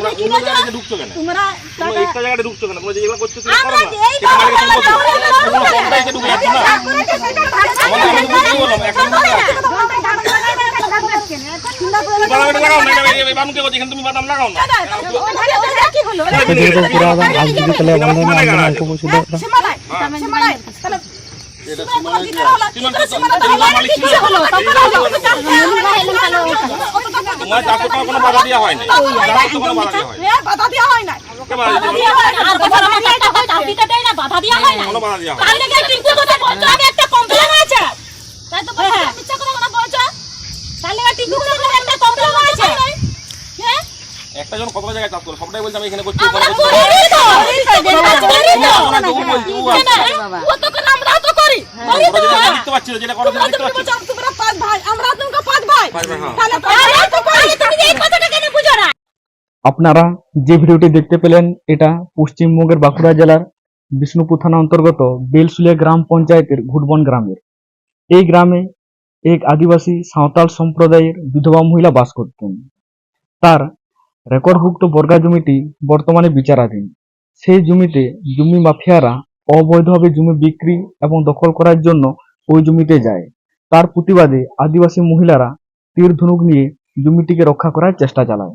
তোমরা অন্য? জায়গায় ঢুকছো কেন? তোমরা তোমরা একটা জায়গায় ঢুকছো কেন? তোমরা যেগুলো করছ করো না। টাকা সম্পত্তি। আমরা তোমরা কোনটা ঢুকে যাচ্ছ না। আমাদের আমি বুঝতে বললাম এখন এটা লাগাও না এটা এই বাদাম কে বলছি এখানে তুমি বাদাম লাগাও না কি হলো যেরকম করে আবার আজ যদি তাহলে বলে না আমরা অল্প পয়সা দাও না। সীমানায় সীমানায় তাহলে এটা সীমানা তোমার দিতে হলো সীমান্ত কিন্তু সীমানা তো- তোমার মালিক কি ছিল। হলো তোমার চাকরি করার কোনো বাধা দেওয়া হয়নি চাকরি কোনো বাধা দেওয়া হয়নি বাধা দেওয়া হয় না বাধা হয় দেওয়া হয়? না কোনো বাধা দেওয়া হয়নি তাহলে টিঙ্কু কথা বলছো আমি একটা কমপ্লেন আছে তাই তো। বলছি মিথ্যা কথা বলছো তাহলে টিঙ্কু কথা একটা কমপ্লেন আছে হ্যাঁ। একটা জন কত জায়গায় চাষ করে সবটাই বলছে আমি এখানে করছি আমরা তো করে আমরা আপনারা যে ভিডিওটি দেখতে পেলেন, এটা পশ্চিমবঙ্গের বাঁকুড়া জেলার বিষ্ণুপুর থানা অন্তর্গত বেলসুলিয়া গ্রাম পঞ্চায়েতের ঘুটবন গ্রামের। এই গ্রামে এক আদিবাসী সাঁওতাল সম্প্রদায়ের বিধবা মহিলা বাস করতেন। তার রেকর্ডভুক্ত বর্গা জমিটি বর্তমানে বিচারাধীন। সেই জমিতে জমি মাফিয়ারা অবৈধভাবে জমি বিক্রি এবং দখল করার জন্য ওই জমিতে যায়। তার প্রতিবাদে আদিবাসী মহিলারা তীর ধনুক নিয়ে জমিটিকে রক্ষা করার চেষ্টা চালায়।